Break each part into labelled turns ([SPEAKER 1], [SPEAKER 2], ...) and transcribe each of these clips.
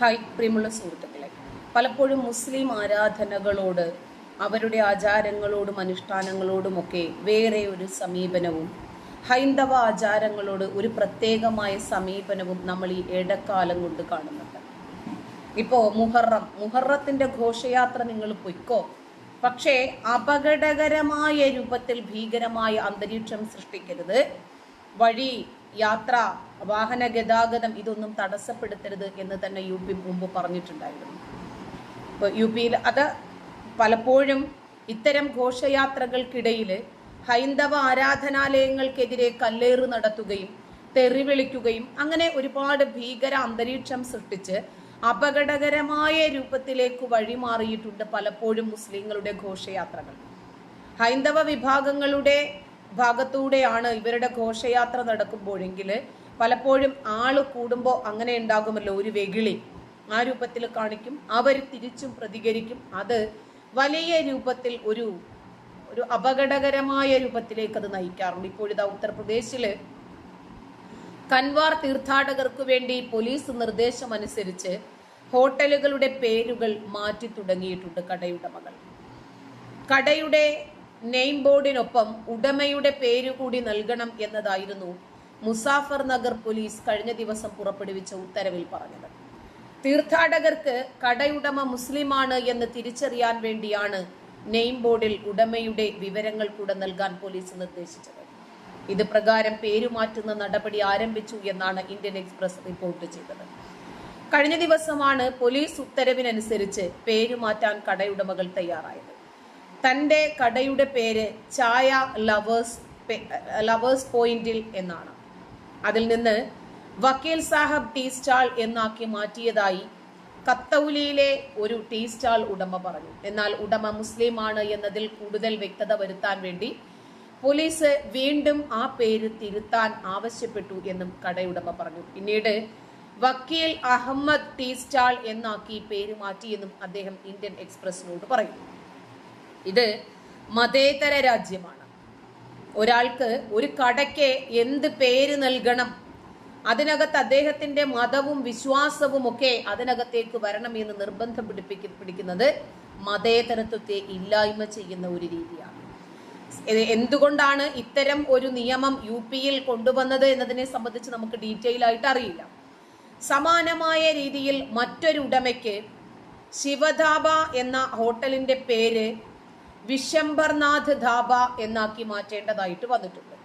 [SPEAKER 1] Hi പ്രിയമുള്ള സുഹൃത്തുക്കളെ. പലപ്പോഴും മുസ്ലിം ആരാധനകളോട് അവരുടെ ആചാരങ്ങളോടും അനുഷ്ഠാനങ്ങളോടുമൊക്കെ വേറെ ഒരു സമീപനവും ഹൈന്ദവ ആചാരങ്ങളോട് ഒരു പ്രത്യേകമായ സമീപനവും നമ്മൾ ഈ ഇടക്കാലം കൊണ്ട് കാണുന്നുണ്ട്. ഇപ്പോൾ മുഹറം മുഹറത്തിന്റെ ഘോഷയാത്ര നിങ്ങൾ പൊയ്ക്കോ? പക്ഷേ അപകടകരമായ രൂപത്തിൽ ഭീകരമായ അന്തരീക്ഷം സൃഷ്ടിക്കരുത്. വഴി യാത്ര വാഹന ഗതാഗതം ഇതൊന്നും തടസ്സപ്പെടുത്തരുത് എന്ന് തന്നെ യു പി മുമ്പ് പറഞ്ഞിട്ടുണ്ടായിരുന്നു. ഇപ്പോൾ യു പിയിൽ അത് പലപ്പോഴും ഇത്തരം ഘോഷയാത്രകൾക്കിടയിൽ ഹൈന്ദവ ആരാധനാലയങ്ങൾക്കെതിരെ കല്ലേറ് നടത്തുകയും തെറിവിളിക്കുകയും അങ്ങനെ ഒരുപാട് ഭീകര അന്തരീക്ഷം സൃഷ്ടിച്ച് അപകടകരമായ രൂപത്തിലേക്ക് വഴിമാറിയിട്ടുണ്ട് പലപ്പോഴും മുസ്ലിങ്ങളുടെ ഘോഷയാത്രകൾ. ഹൈന്ദവ വിഭാഗങ്ങളുടെ ഭാഗത്തൂടെയാണ് ഇവരുടെ ഘോഷയാത്ര നടക്കുമ്പോഴെങ്കിൽ പലപ്പോഴും ആൾ കൂടുമ്പോൾ അങ്ങനെ ഉണ്ടാകുമല്ലോ ഒരു വെകിളി. ആ രൂപത്തിൽ കാണിക്കും. അവർ തിരിച്ചും പ്രതികരിക്കും. അത് വലിയ രൂപത്തിൽ ഒരു ഒരു അപകടകരമായ രൂപത്തിലേക്ക് അത് നയിക്കാറുണ്ട്. ഇപ്പോഴിതാ ഉത്തർപ്രദേശിൽ കൻവാർ തീർത്ഥാടകർക്ക് വേണ്ടി പോലീസ് നിർദ്ദേശം അനുസരിച്ച് ഹോട്ടലുകളുടെ പേരുകൾ മാറ്റി തുടങ്ങിയിട്ടുണ്ട് കടയുടമകൾ കടയുടെ നെയിം ബോർഡിനൊപ്പം ഉടമയുടെ പേര് കൂടി നൽകണം എന്നതായിരുന്നു മുസാഫർ നഗർ പോലീസ് കഴിഞ്ഞ ദിവസം പുറപ്പെടുവിച്ച ഉത്തരവിൽ പറഞ്ഞത്. തീർത്ഥാടകർക്ക് കടയുടമ മുസ്ലിമാണ് എന്ന് തിരിച്ചറിയാൻ വേണ്ടിയാണ് നെയിം ബോർഡിൽ ഉടമയുടെ വിവരങ്ങൾ കൂടെ നൽകാൻ പോലീസ് നിർദ്ദേശിച്ചത്. ഇത് പ്രകാരം പേരുമാറ്റുന്ന നടപടി ആരംഭിച്ചു എന്നാണ് ഇന്ത്യൻ എക്സ്പ്രസ് റിപ്പോർട്ട് ചെയ്തത്. കഴിഞ്ഞ ദിവസമാണ് പോലീസ് ഉത്തരവിനനുസരിച്ച് പേരുമാറ്റാൻ കടയുടമകൾ തയ്യാറായത്. തന്റെ കടയുടെ പേര് ചായ ലവേഴ്സ് ലവേഴ്സ് പോയിന്റിൽ എന്നാണ്. അതിൽ നിന്ന് വക്കീൽ സാഹബ് ടീ സ്റ്റാൾ എന്നാക്കി മാറ്റിയതായി കത്തൗലിയിലെ ഒരു ടീ സ്റ്റാൾ ഉടമ പറഞ്ഞു. എന്നാൽ ഉടമ മുസ്ലിമാണ് എന്നതിൽ കൂടുതൽ വ്യക്തത വരുത്താൻ വേണ്ടി പോലീസ് വീണ്ടും ആ പേര് തിരുത്താൻ ആവശ്യപ്പെട്ടു എന്നും കടയുടമ പറഞ്ഞു. പിന്നീട് വക്കീൽ അഹമ്മദ് ടീ സ്റ്റാൾ എന്നാക്കി പേര് മാറ്റിയെന്നും അദ്ദേഹം ഇന്ത്യൻ എക്സ്പ്രസിനോട് പറയുന്നു. ഇത് മതേതര രാജ്യമാണ്. ഒരാൾക്ക് ഒരു കടയ്ക്ക് എന്ത് പേര് നൽകണം? അതിനകത്ത് അദ്ദേഹത്തിന്റെ മതവും വിശ്വാസവും ഒക്കെ അതിനകത്തേക്ക് വരണം എന്ന് നിർബന്ധം പിടിപ്പിക്ക പിടിക്കുന്നത് മതേതരത്വത്തെ ഇല്ലായ്മ ചെയ്യുന്ന ഒരു രീതിയാണ്. എന്തുകൊണ്ടാണ് ഇത്തരം ഒരു നിയമം യു പിയിൽ കൊണ്ടുവന്നത് എന്നതിനെ സംബന്ധിച്ച് നമുക്ക് ഡീറ്റെയിൽ ആയിട്ട് അറിയില്ല. സമാനമായ രീതിയിൽ മറ്റൊരു ഉടമയ്ക്ക് ശിവധാബ എന്ന ഹോട്ടലിന്റെ പേര് വിശംബർനാഥ് ധാബ എന്നാക്കി മാറ്റേണ്ടതായിട്ട് വന്നിട്ടുണ്ട്.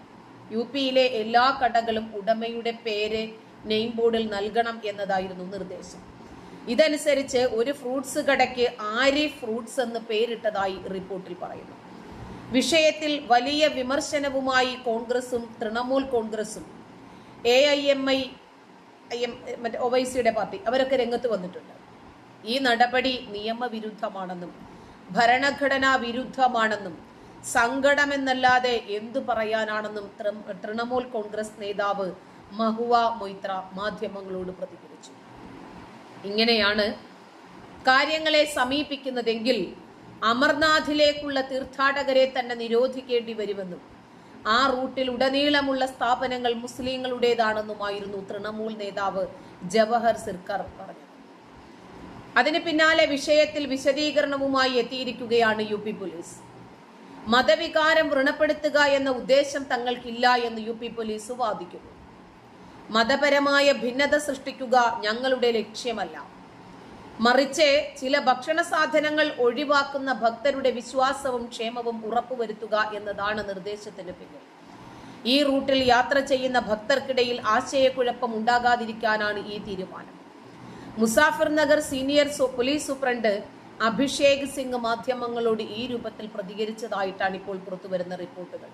[SPEAKER 1] യു പിയിലെ എല്ലാ കടകളും ഉടമയുടെ പേര് നെയിം ബോർഡിൽ നൽകണം എന്നതായിരുന്നു നിർദ്ദേശം. ഇതനുസരിച്ച് ഒരു ഫ്രൂട്ട്സ് കടയ്ക്ക് ആരിഫ് ഫ്രൂട്ട്സ് എന്ന് പേരിട്ടതായി റിപ്പോർട്ടിൽ പറയുന്നു. വിഷയത്തിൽ വലിയ വിമർശനവുമായി കോൺഗ്രസും തൃണമൂൽ കോൺഗ്രസും എ ഐ എം ഐ മറ്റേ ഒവൈസിയുടെ പാർട്ടി അവരൊക്കെ രംഗത്ത് വന്നിട്ടുണ്ട്. ഈ നടപടി നിയമവിരുദ്ധമാണെന്നും ഭരണഘടനാ വിരുദ്ധമാണെന്നും സങ്കടമെന്നല്ലാതെ എന്തു പറയാനാണെന്നും തൃണമൂൽ കോൺഗ്രസ് നേതാവ് മഹുവ മൊയ്ത്ര മാധ്യമങ്ങളോട് പ്രതികരിച്ചു. ഇങ്ങനെയാണ് കാര്യങ്ങളെ സമീപിക്കുന്നതെങ്കിൽ അമർനാഥിലേക്കുള്ള തീർത്ഥാടകരെ തന്നെ നിരോധിക്കേണ്ടി വരുമെന്നും ആ റൂട്ടിൽ ഉടനീളമുള്ള സ്ഥാപനങ്ങൾ മുസ്ലിങ്ങളുടേതാണെന്നുമായിരുന്നു തൃണമൂൽ നേതാവ് ജവഹർ സിർക്കർ പറഞ്ഞത്. അതിന് പിന്നാലെ വിഷയത്തിൽ വിശദീകരണവുമായി എത്തിയിരിക്കുകയാണ് യു പി പോലീസ്. മതവികാരം വ്രണപ്പെടുത്തുക എന്ന ഉദ്ദേശം തങ്ങൾക്കില്ല എന്ന് യു പി പോലീസ് വാദിക്കുന്നു. മതപരമായ ഭിന്നത സൃഷ്ടിക്കുക ഞങ്ങളുടെ ലക്ഷ്യമല്ല. മറിച്ച് ചില ഭക്ഷണ സാധനങ്ങൾ ഒഴിവാക്കുന്ന ഭക്തരുടെ വിശ്വാസവും ക്ഷേമവും ഉറപ്പുവരുത്തുക എന്നതാണ് നിർദ്ദേശത്തിന് പിന്നിൽ. ഈ റൂട്ടിൽ യാത്ര ചെയ്യുന്ന ഭക്തർക്കിടയിൽ ആശയക്കുഴപ്പം ഉണ്ടാകാതിരിക്കാനാണ് ഈ തീരുമാനം. Muzaffar Nagar senior police superintendent Abhishek Singh മാധ്യമങ്ങളോട് ഈ രൂപത്തിൽ പ്രതികരിച്ചതായിട്ടാണ് ഇപ്പോൾ പുറത്തുവരുന്ന റിപ്പോർട്ടുകൾ.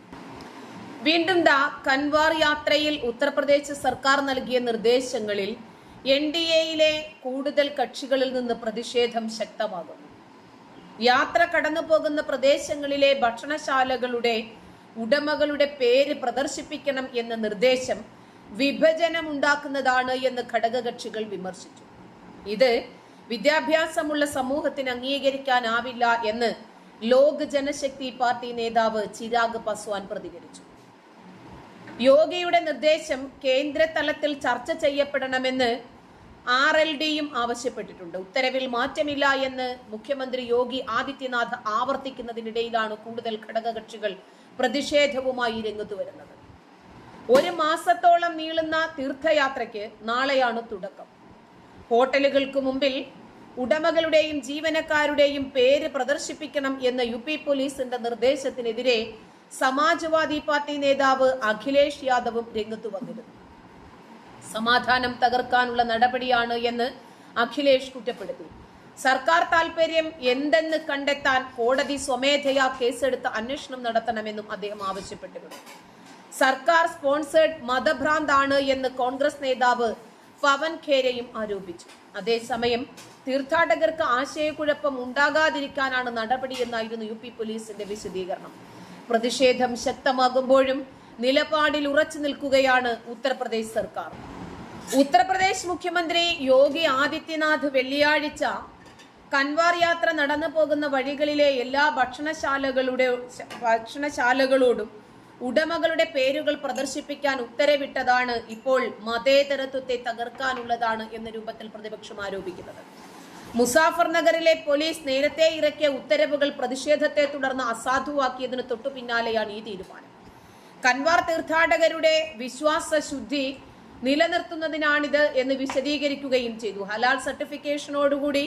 [SPEAKER 1] വീണ്ടും ദാ കൻവാർ യാത്രയിൽ ഉത്തർപ്രദേശ് സർക്കാർ നൽകിയ നിർദ്ദേശങ്ങളിൽ എൻ ഡി എയിലെ കൂടുതൽ കക്ഷികളിൽ നിന്ന് പ്രതിഷേധം ശക്തമാകുന്നു. യാത്ര കടന്നു പോകുന്ന പ്രദേശങ്ങളിലെ ഭക്ഷണശാലകളുടെ ഉടമകളുടെ പേര് പ്രദർശിപ്പിക്കണം എന്ന നിർദ്ദേശം വിഭജനമുണ്ടാക്കുന്നതാണ് എന്ന് ഘടകകക്ഷികൾ വിമർശിച്ചു. ഇത് വിദ്യാഭ്യാസമുള്ള സമൂഹത്തിന് അംഗീകരിക്കാനാവില്ല എന്ന് ലോക് ജനശക്തി പാർട്ടി നേതാവ് ചിരാഗ് പസ്വാൻ പ്രതികരിച്ചു. യോഗയുടെ നിർദ്ദേശം കേന്ദ്ര തലത്തിൽ ചർച്ച ചെയ്യപ്പെടണമെന്ന് ആർ എൽ ഡിയും ആവശ്യപ്പെട്ടിട്ടുണ്ട്. ഉത്തരവിൽ മാറ്റമില്ല എന്ന് മുഖ്യമന്ത്രി യോഗി ആദിത്യനാഥ് ആവർത്തിക്കുന്നതിനിടയിലാണ് കൂടുതൽ ഘടകകക്ഷികൾ പ്രതിഷേധവുമായി രംഗത്തു വരുന്നത്. ഒരു മാസത്തോളം നീളുന്ന തീർത്ഥയാത്രയ്ക്ക് നാളെയാണ് തുടക്കം. ഹോട്ടലുകൾക്ക് മുമ്പിൽ ഉടമകളുടെയും ജീവനക്കാരുടെയും പേര് പ്രദർശിപ്പിക്കണം എന്ന യു പി പോലീസിന്റെ നിർദ്ദേശത്തിനെതിരെ സമാജ്വാദി പാർട്ടി നേതാവ് അഖിലേഷ് യാദവും രംഗത്ത് വന്നിരുന്നു. സമാധാനം തകർക്കാനുള്ള നടപടിയാണ് എന്ന് അഖിലേഷ് കുറ്റപ്പെടുത്തി. സർക്കാർ താൽപര്യം എന്തെന്ന് കണ്ടെത്താൻ കോടതി സ്വമേധയാ കേസെടുത്ത് അന്വേഷണം നടത്തണമെന്നും അദ്ദേഹം ആവശ്യപ്പെട്ടിരുന്നു. സർക്കാർ സ്പോൺസേഡ് മതഭ്രാന്താണ് എന്ന് കോൺഗ്രസ് നേതാവ് പവൻ ഖേരയും ആരോപിച്ചു. അതേസമയം തീർത്ഥാടകർക്ക് ആശയക്കുഴപ്പം ഉണ്ടാകാതിരിക്കാനാണ് നടപടിയെന്നായിരുന്നു യു പി പോലീസിന്റെ വിശദീകരണം. പ്രതിഷേധം ശക്തമാകുമ്പോഴും നിലപാടിൽ ഉറച്ചു നിൽക്കുകയാണ് ഉത്തർപ്രദേശ് സർക്കാർ. ഉത്തർപ്രദേശ് മുഖ്യമന്ത്രി യോഗി ആദിത്യനാഥ് വെള്ളിയാഴ്ച കൻവാർ യാത്ര നടന്നു പോകുന്ന വഴികളിലെ എല്ലാ ഭക്ഷണശാലകളുടെ ഭക്ഷണശാലകളോടും ഉടമകളുടെ പേരുകൾ പ്രദർശിപ്പിക്കാൻ ഉത്തരവിട്ടതാണ് ഇപ്പോൾ മതേതരത്വത്തെ തകർക്കാനുള്ളതാണ് എന്ന രൂപത്തിൽ പ്രതിപക്ഷം ആരോപിക്കുന്നത്. മുസാഫർ നഗറിലെ പോലീസ് നേരത്തെ ഇറക്കിയ ഉത്തരവുകൾ പ്രതിഷേധത്തെ തുടർന്ന് അസാധുവാക്കിയതിന് തൊട്ടു പിന്നാലെയാണ് ഈ തീരുമാനം. കൻവാർ തീർത്ഥാടകരുടെ വിശ്വാസ ശുദ്ധി നിലനിർത്തുന്നതിനാണിത് എന്ന് വിശദീകരിക്കുകയും ചെയ്തു. ഹലാൽ സർട്ടിഫിക്കേഷനോടുകൂടി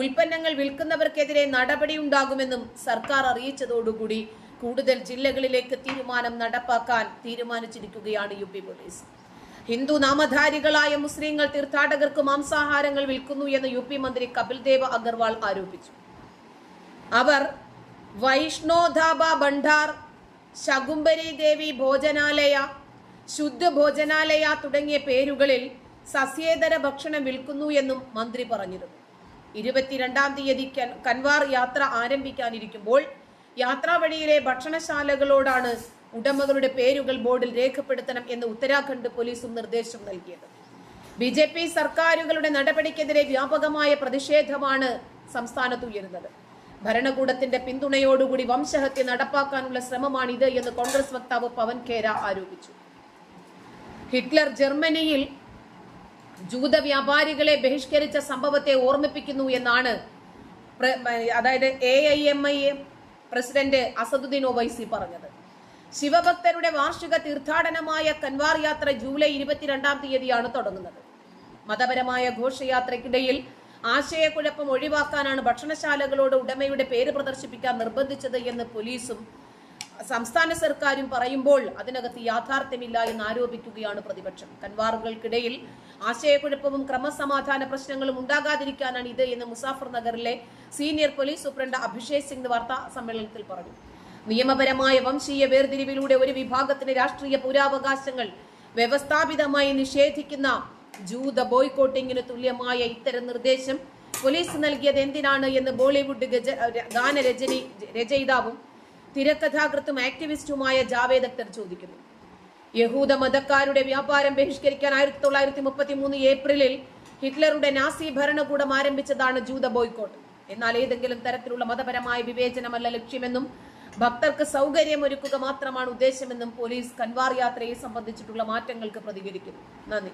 [SPEAKER 1] ഉൽപ്പന്നങ്ങൾ വിൽക്കുന്നവർക്കെതിരെ നടപടിയുണ്ടാകുമെന്നും സർക്കാർ അറിയിച്ചതോടുകൂടി കൂടുതൽ ജില്ലകളിലേക്ക് തീരുമാനം നടപ്പാക്കാൻ തീരുമാനിച്ചിരിക്കുകയാണ് യു പി പോലീസ്. ഹിന്ദു നാമധാരികളായ മുസ്ലിങ്ങൾ തീർത്ഥാടകർക്ക് മാംസാഹാരങ്ങൾ വിൽക്കുന്നു എന്ന് യു പി മന്ത്രി കപിൽ ദേവ് അഗർവാൾ ആരോപിച്ചു. അവർ വൈഷ്ണോധാബ ഭണ്ഡാർ ശകുംബരി ദേവി ഭോജനാലയ ശുദ്ധ ഭോജനാലയ തുടങ്ങിയ പേരുകളിൽ സസ്യേതര ഭക്ഷണം വിൽക്കുന്നു എന്നും മന്ത്രി പറഞ്ഞിരുന്നു. ഇരുപത്തിരണ്ടാം തീയതി കൻവാർ യാത്ര ആരംഭിക്കാനിരിക്കുമ്പോൾ യാത്രാവഴിയിലെ ഭക്ഷണശാലകളോടാണ് ഉടമകളുടെ പേരുകൾ ബോർഡിൽ രേഖപ്പെടുത്തണം എന്ന് ഉത്തരാഖണ്ഡ് പോലീസും നിർദ്ദേശം നൽകിയത്. ബി ജെ പി സർക്കാരുകളുടെ നടപടിക്കെതിരെ വ്യാപകമായ പ്രതിഷേധമാണ് സംസ്ഥാനത്ത് ഉയരുന്നത്. ഭരണകൂടത്തിന്റെ പിന്തുണയോടുകൂടി വംശഹത്യ നടപ്പാക്കാനുള്ള ശ്രമമാണിത് എന്ന് കോൺഗ്രസ് വക്താവ് പവൻ ഖേര ആരോപിച്ചു. ഹിറ്റ്ലർ ജർമ്മനിയിൽ ജൂത വ്യാപാരികളെ ബഹിഷ്കരിച്ച സംഭവത്തെ ഓർമ്മിപ്പിക്കുന്നു എന്നാണ് അതായത് A I M I president Asaduddin Owaisi പറഞ്ഞത്. ശിവഭക്തരുടെ വാർഷിക തീർത്ഥാടനമായ കൻവാർ യാത്ര ജൂലൈ ഇരുപത്തിരണ്ടാം തീയതിയാണ് തുടങ്ങുന്നത്. മതപരമായ ഘോഷയാത്രയ്ക്കിടയിൽ ആശയക്കുഴപ്പം ഒഴിവാക്കാനാണ് ഭക്ഷണശാലകളോട് ഉടമയുടെ പേര് പ്രദർശിപ്പിക്കാൻ നിർബന്ധിച്ചത് എന്ന് പോലീസും സംസ്ഥാന സർക്കാരും പറയുമ്പോൾ അതിനകത്ത് യാഥാർത്ഥ്യമില്ല എന്ന് ആരോപിക്കുകയാണ് പ്രതിപക്ഷം. കൻവാറുകൾക്കിടയിൽ ആശയക്കുഴപ്പവും ക്രമസമാധാന പ്രശ്നങ്ങളും ഉണ്ടാകാതിരിക്കാനാണ് ഇത് എന്ന് മുസാഫർ നഗറിലെ senior police superintendent Abhishek Singh വാർത്താ സമ്മേളനത്തിൽ പറഞ്ഞു. നിയമപരമായ വംശീയ വേർതിരിവിലൂടെ ഒരു വിഭാഗത്തിന് രാഷ്ട്രീയ പുരാവകാശങ്ങൾ വ്യവസ്ഥാപിതമായി നിഷേധിക്കുന്ന ജൂത ബോയ്ക്കോട്ടിങ്ങിന് തുല്യമായ ഇത്തരം നിർദ്ദേശം പോലീസ് നൽകിയത് എന്തിനാണ് എന്ന് ബോളിവുഡ് ഗജ ഗാനരചനി രചയിതാവും തിരക്കഥാകൃത്തും ആക്ടിവിസ്റ്റുമായ ജാവേദ് അക്തർ ചോദിക്കുന്നു. യഹൂദ മതക്കാരുടെ വ്യാപാരം ബഹിഷ്കരിക്കാൻ ആയിരത്തി തൊള്ളായിരത്തി മുപ്പത്തി മൂന്ന് ഏപ്രിലിൽ ഹിറ്റ്ലറുടെ നാസി ഭരണകൂടം ആരംഭിച്ചതാണ് ജൂത ബോയ്ക്കോട്ട്. എന്നാൽ ഏതെങ്കിലും തരത്തിലുള്ള മതപരമായ വിവേചനമല്ല ലക്ഷ്യമെന്നും ഭക്തർക്ക് സൗകര്യമൊരുക്കുക മാത്രമാണ് ഉദ്ദേശമെന്നും പോലീസ് കൻവാർ യാത്രയെ സംബന്ധിച്ചിട്ടുള്ള മാറ്റങ്ങൾക്ക് പ്രതികരിക്കുന്നു. നന്ദി.